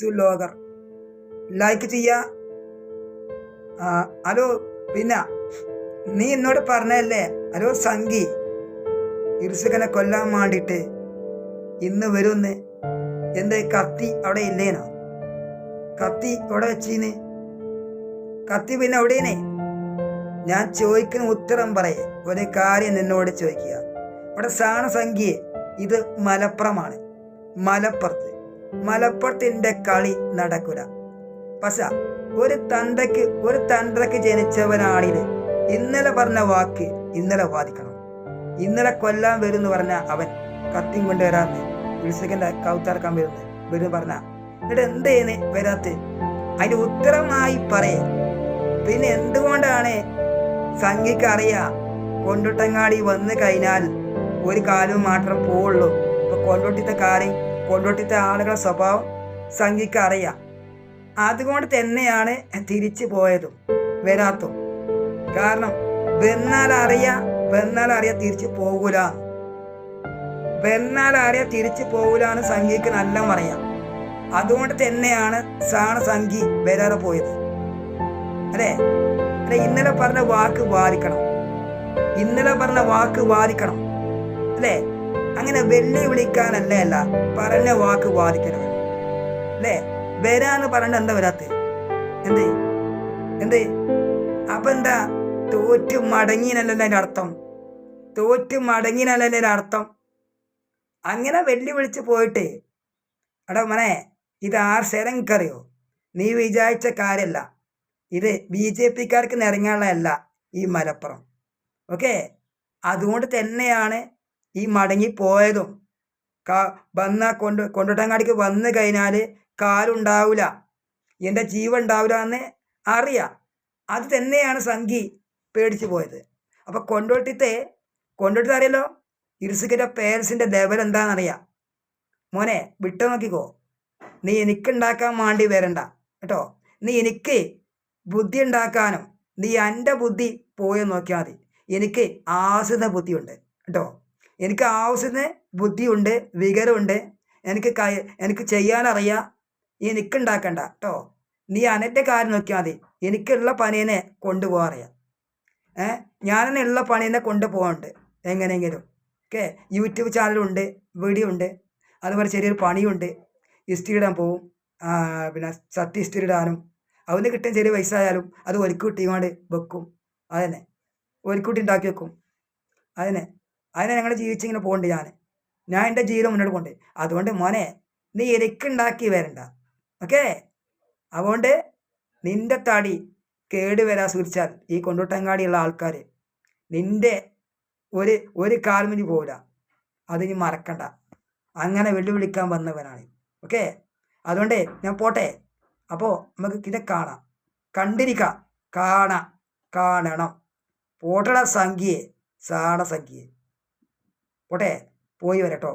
Logger like ചെയ്യാ. Hello പിന്ന നീ എന്നോട് പറഞ്ഞല്ലേ ഹലോ സംഗി ഇർസുകനെ കൊല്ലാൻ വേണ്ടിയിട്ട് ഇന്ന് വരുന്ന്. എന്തേ കത്തി അവിടെ ഇല്ലേനോ? കത്തി അവിടെ വെച്ചീന്? കത്തി പിന്നെ എവിടെയാണ് ഞാൻ ചോദിക്കുന്ന ഉത്തരം പറയേ. ഒരു കാര്യം നിന്നോട് ചോദിക്കുക. ഇവിടെ സാണസംഖ്യ ഇത് മലപ്പുറമാണ്. മലപ്പുറത്ത്. മലപ്പുറത്തിന്റെ കളി നടക്കുക. പസ ഒരു തന്തയ്ക്ക് ഒരു തന്ത്രക്ക് ജനിച്ചവനാണിത്. ഇന്നലെ പറഞ്ഞ വാക്ക് ഇന്നലെ വാദിക്കണം. ഇന്നലെ കൊല്ലാൻ വരും എന്ന് പറഞ്ഞ അവൻ കത്തിയും കൊണ്ടുവരാന്ന് വിളിച്ചക്കന്റെ കൗത്തറക്കാൻ വരുന്നത് വരും പറഞ്ഞ. എന്നിട്ട് എന്തേന്ന് വരാത്ത്. അതിന്റെ ഉത്തരമായി പറയേ. പിന്നെ എന്തുകൊണ്ടാണ് സംഘിക്ക് അറിയാ? കൊണ്ടുട്ടങ്ങാടി വന്നു കഴിഞ്ഞാൽ ഒരു കാലവും മാത്രം പോവുള്ളൂ. ഇപ്പൊ കൊണ്ടുട്ടിത്തെ കാര്യം കൊണ്ടോട്ടിത്തെ ആളുകളുടെ സ്വഭാവം സംഘിക്ക് അറിയാം. അതുകൊണ്ട് തന്നെയാണ് തിരിച്ചു പോയതും വരാത്തും കാരണം വന്നാൽ അറിയാ തിരിച്ചു പോകൂല വന്നാൽ തിരിച്ചു പോകൂലാന്ന് സംഘിക്ക് നല്ല അറിയാം. അതുകൊണ്ട് തന്നെയാണ് സാണ സംഘി വരാതെ പോയത്. അല്ലേ? അല്ലെ? ഇന്നലെ പറഞ്ഞ വാക്ക് വാദിക്കണം ഇന്നലെ പറഞ്ഞ വാക്ക് വാദിക്കണം അല്ലേ? അങ്ങനെ വെള്ളി വിളിക്കാനല്ലേ അല്ല പറഞ്ഞ വാക്ക് വാദിക്കണം അല്ലേ? വരാന്ന് പറഞ്ഞ എന്താ വരാത്ത? എന്ത്? എന്ത്? അപ്പൊ എന്താ? തോറ്റു മടങ്ങിനല്ലല്ലോ അതിന്റെ അർത്ഥം? തോറ്റു മടങ്ങിനല്ലേ അതിന്റെ അർത്ഥം? അങ്ങനെ വെല്ലുവിളിച്ച് വിളിച്ച് പോയിട്ട് എടാ മനെ ഇത് ആർ ശരങ്കറിയോ നീ വിചാരിച്ച കാര്യമല്ല ഇത് ബി ജെ പിക്കാർക്ക് നിറങ്ങാനുള്ളതല്ല ഈ മലപ്പുറം. ഓക്കെ? അതുകൊണ്ട് തന്നെയാണ് ഈ മടങ്ങി പോയതും കാ വന്ന കൊണ്ട് കൊണ്ടോട്ടങ്ങാടിക്ക് വന്നു കഴിഞ്ഞാൽ കാലുണ്ടാവില്ല എന്റെ ജീവൻ ഉണ്ടാവില്ല എന്ന് അറിയാം. അത് തന്നെയാണ് സംഘി പേടിച്ചു പോയത്. അപ്പോൾ കൊണ്ടോട്ടിത്തെ കൊണ്ടോട്ടി അറിയല്ലോ ഇർസുക്കിന്റെ പേരൻസിന്റെ ലെവൽ എന്താണെന്നറിയാം. മോനെ വിട്ടു നോക്കിക്കോ. നീ എനിക്കുണ്ടാക്കാൻ വേണ്ടി വരണ്ട. കേട്ടോ? നീ എനിക്ക് ബുദ്ധി ഉണ്ടാക്കാനും നീ എന്റെ ബുദ്ധി പോയി നോക്കിയാൽ മതി. എനിക്ക് ആവശ്യത്തിന് ബുദ്ധിയുണ്ട്. കേട്ടോ? എനിക്ക് ആവശ്യത്തിന് ബുദ്ധിയുണ്ട് വികരമുണ്ട്. എനിക്ക് കൈ എനിക്ക് ചെയ്യാനറിയാം. എനിക്കുണ്ടാക്കണ്ട കേട്ടോ നീ അനന്റെ കാര്യം നോക്കിയാൽ മതി. എനിക്കുള്ള പണീനെ കൊണ്ടുപോകാൻ അറിയാം ഏ? ഞാനെന്നെ ഉള്ള പണീനെ കൊണ്ടുപോകാനുണ്ട് എങ്ങനെയെങ്കിലും. ഓക്കെ യൂട്യൂബ് ചാനലുണ്ട് വീഡിയോ ഉണ്ട് അതുപോലെ ചെറിയൊരു പണിയുണ്ട്. ഹിസ്റ്ററി ഇടാൻ പോവും പിന്നെ സത്യ ഹിസ്റ്ററി ഇടാനും. അവന് കിട്ടിയ ചെറിയ പൈസ ആയാലും അത് ഒരുക്കൂട്ടി ഇങ്ങോട്ട് വെക്കും. അതന്നെ. ഒരുക്കൂട്ടി ഉണ്ടാക്കി വെക്കും. അതന്നെ. അതിനെ ഞങ്ങൾ ജീവിച്ചിങ്ങനെ പോകുന്നുണ്ട് ഞാൻ ഞാൻ എന്റെ ജീവിതം മുന്നോട്ട് പോകുന്നുണ്ട് അതുകൊണ്ട് മോനെ നീ എനിക്കുണ്ടാക്കി വരണ്ട. ഓക്കേ അതുകൊണ്ട് നിന്റെ തടി കേടുവരാ സൂക്ഷിച്ചാൽ ഈ കൊണ്ടോട്ടങ്ങാടിയുള്ള ആൾക്കാർ നിന്റെ ഒരു ഒരു കാൽമിനി പോരാ അതിന് മറക്കണ്ട. അങ്ങനെ വെല്ലുവിളിക്കാൻ വന്നവനാണ്. ഓക്കെ അതുകൊണ്ട് ഞാൻ പോട്ടെ. അപ്പോൾ നമുക്ക് ഇതിനെ കാണാം. കണ്ടിരിക്കാം. കാണാം. കാണണം. പോട്ടട സംഖ്യയെ. സാണ സംഖ്യയെ. പോട്ടെ? പോയി വരട്ടോ.